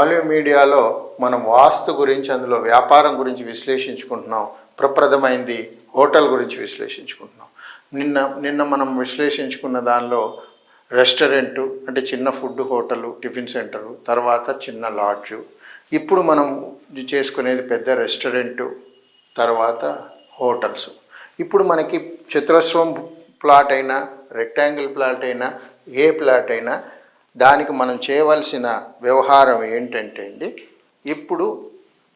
Olive మీడియాలో మనం వాస్తు గురించి అందులో వ్యాపారం గురించి విశ్లేషించుకుంటున్నాం. ప్రప్రదమైంది హోటల్ గురించి విశ్లేషించుకుంటున్నాం. నిన్న నిన్న మనం విశ్లేషించుకున్న దానిలో రెస్టారెంటు అంటే చిన్న ఫుడ్ హోటలు టిఫిన్ సెంటరు తర్వాత చిన్న లాడ్జు. ఇప్పుడు మనం చేసుకునేది పెద్ద రెస్టారెంటు తర్వాత హోటల్స్. ఇప్పుడు మనకి చిత్రస్వం ప్లాట్ అయినా రెక్టాంగిల్ ప్లాట్ అయినా ఏ ప్లాట్ అయినా దానికి మనం చేయవలసిన వ్యవహారం ఏంటంటే అండి ఇప్పుడు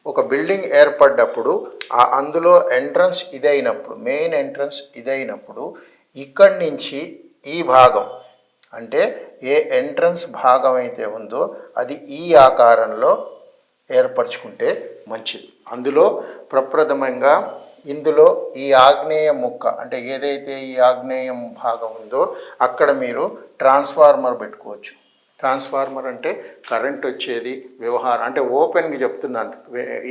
ఒక బిల్డింగ్ ఏర్పడ్డప్పుడు ఆ అందులో ఎంట్రన్స్ ఇదైనప్పుడు మెయిన్ ఎంట్రన్స్ ఇదైనప్పుడు ఇక్కడి నుంచి ఈ భాగం అంటే ఏ ఎంట్రన్స్ భాగం అయితే ఉందో అది ఈ ఆకారంలో ఏర్పరచుకుంటే మంచిది. అందులో ప్రప్రథమంగా ఇందులో ఈ ఆగ్నేయ ముక్క అంటే ఏదైతే ఈ ఆగ్నేయం భాగం ఉందో అక్కడ మీరు ట్రాన్స్ఫార్మర్ పెట్టుకోవచ్చు. ట్రాన్స్ఫార్మర్ అంటే కరెంట్ వచ్చేది వ్యవహారం అంటే ఓపెన్గా చెప్తున్నాను.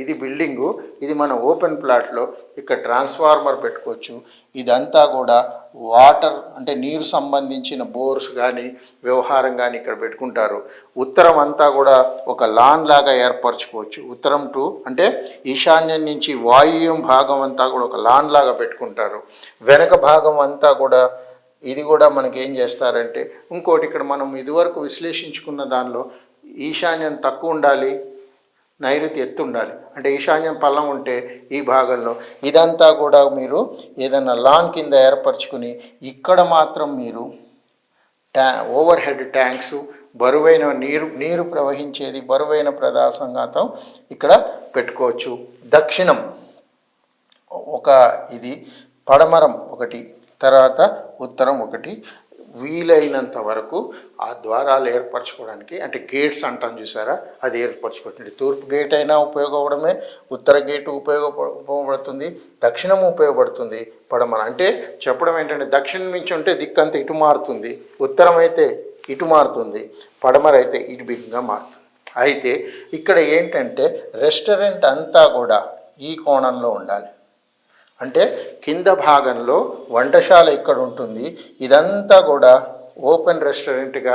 ఇది బిల్డింగు ఇది మన ఓపెన్ ప్లాట్లో ఇక్కడ ట్రాన్స్ఫార్మర్ పెట్టుకోవచ్చు. ఇదంతా కూడా వాటర్ అంటే నీరు సంబంధించిన బోర్స్ కానీ వ్యవహారం కానీ ఇక్కడ పెట్టుకుంటారు. ఉత్తరం అంతా కూడా ఒక లాన్ లాగా ఏర్పరచుకోవచ్చు. ఉత్తరం టు అంటే ఈశాన్యం నుంచి వాయువ్యం భాగం అంతా కూడా ఒక లాన్ లాగా పెట్టుకుంటారు. వెనక భాగం అంతా కూడా ఇది కూడా మనకి ఏం చేస్తారంటే ఇంకోటి ఇక్కడ మనం ఇదివరకు విశ్లేషించుకున్న దానిలో ఈశాన్యం తక్కువ ఉండాలి నైరుతి ఎత్తు ఉండాలి. అంటే ఈశాన్యం పల్లం ఉంటే ఈ భాగంలో. ఇదంతా కూడా మీరు ఏదైనా లాన్ కింద ఏర్పరచుకుని ఇక్కడ మాత్రం మీరు ట్యా ఓవర్ హెడ్ ట్యాంక్స్ బరువైన నీరు నీరు ప్రవహించేది బరువైన ప్రదాసంగాతం ఇక్కడ పెట్టుకోవచ్చు. దక్షిణం ఒక ఇది పడమరం ఒకటి తర్వాత ఉత్తరం ఒకటి వీలైనంత వరకు ఆ ద్వారాలు ఏర్పరచుకోవడానికి అంటే గేట్స్ అంటాం చూసారా? అది ఏర్పరచుకోవడానికి. తూర్పు గేట్ అయినా ఉపయోగపడమే ఉత్తర గేటు ఉపయోగ ఉపయోగపడుతుంది దక్షిణం ఉపయోగపడుతుంది పడమర. అంటే చెప్పడం ఏంటంటే దక్షిణం నుంచి ఉంటే దిక్కంతా ఇటు మారుతుంది ఉత్తరం అయితే ఇటు మారుతుంది పడమర అయితే ఇటు బిగ్గా మారుతుంది. అయితే ఇక్కడ ఏంటంటే రెస్టారెంట్ అంతా కూడా ఈ కోణంలో ఉండాలి. అంటే కింద భాగంలో వంటశాల ఇక్కడ ఉంటుంది. ఇదంతా కూడా ఓపెన్ రెస్టారెంట్గా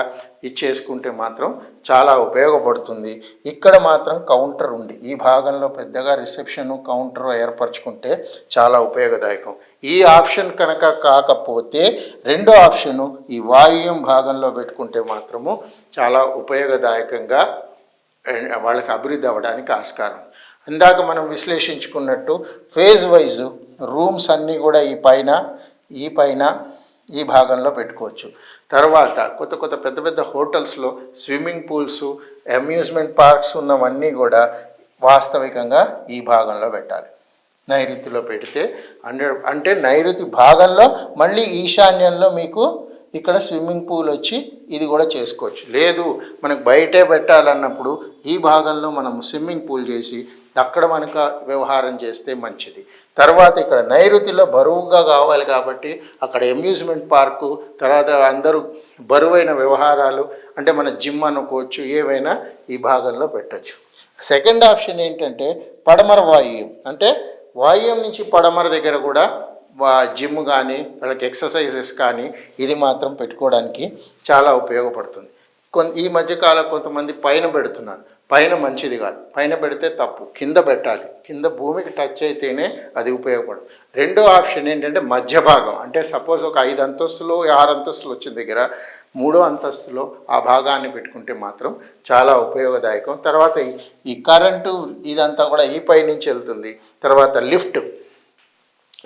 ఇచ్చేసుకుంటే మాత్రం చాలా ఉపయోగపడుతుంది. ఇక్కడ మాత్రం కౌంటర్ ఉంది. ఈ భాగంలో పెద్దగా రిసెప్షన్ కౌంటర్ ఏర్పరచుకుంటే చాలా ఉపయోగదాయకం. ఈ ఆప్షన్ కనుక కాకపోతే రెండో ఆప్షను ఈ వాయుం భాగంలో పెట్టుకుంటే మాత్రము చాలా ఉపయోగదాయకంగా వాళ్ళకి అభివృద్ధి అవ్వడానికి ఆస్కారం. ఇందాక మనం విశ్లేషించుకున్నట్టు ఫేజ్ వైజ్ రూమ్స్ అన్నీ కూడా ఈ పైన ఈ పైన ఈ భాగంలో పెట్టుకోవచ్చు. తర్వాత కొత్త కొత్త పెద్ద పెద్ద హోటల్స్లో స్విమ్మింగ్ పూల్స్ అమ్యూజ్మెంట్ పార్క్స్ ఉన్నవన్నీ కూడా వాస్తవికంగా ఈ భాగంలో పెట్టాలి. నైరుతిలో పెడితే అంటే అంటే నైరుతి భాగంలో మళ్ళీ ఈశాన్యంలో మీకు ఇక్కడ స్విమ్మింగ్ పూల్ వచ్చి ఇది కూడా చేసుకోవచ్చు. లేదు మనకు బయటే పెట్టాలన్నప్పుడు ఈ భాగంలో మనం స్విమ్మింగ్ పూల్ చేసి అక్కడ మనక వ్యవహారం చేస్తే మంచిది. తర్వాత ఇక్కడ నైరుతిలో బరువుగా కావాలి కాబట్టి అక్కడ అమ్యూజ్మెంట్ పార్కు తర్వాత అందరూ బరువైన వ్యవహారాలు అంటే మన జిమ్ అనుకోవచ్చు ఏవైనా ఈ భాగంలో పెట్టచ్చు. సెకండ్ ఆప్షన్ ఏంటంటే పడమర వాయువ్యం అంటే వాయువ్యం నుంచి పడమర దగ్గర కూడా జిమ్ కానీ వాళ్ళకి ఎక్సర్సైజెస్ కానీ ఇది మాత్రం పెట్టుకోవడానికి చాలా ఉపయోగపడుతుంది. కొన్ని ఈ మధ్యకాలం కొంతమంది పైన పెడుతున్నారు. పైన మంచిది కాదు. పైన పెడితే తప్పు. కింద పెట్టాలి. కింద భూమికి టచ్ అయితేనే అది ఉపయోగపడదు. రెండో ఆప్షన్ ఏంటంటే మధ్య భాగం అంటే సపోజ్ ఒక ఐదు అంతస్తులు ఆరు అంతస్తులు వచ్చిన దగ్గర మూడో అంతస్తులో ఆ భాగాన్ని పెట్టుకుంటే మాత్రం చాలా ఉపయోగదాయకం. తర్వాత ఈ- ఈ కరెంటు ఇదంతా కూడా ఈ పై నుంచి వెళ్తుంది. తర్వాత లిఫ్ట్.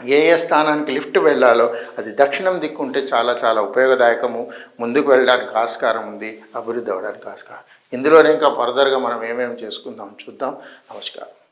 ఏ ఏ స్థానానికి లిఫ్ట్ వెళ్ళాలో అది దక్షిణం దిక్కు ఉంటే చాలా చాలా ఉపయోగదాయకము. ముందుకు వెళ్ళడానికి ఆస్కారం ఉంది అభివృద్ధి అవ్వడానికి ఆస్కారం. ఇందులోనే ఇంకా ఫర్దర్గా మనం ఏమేమి చేసుకుందాం చూద్దాం. నమస్కారం.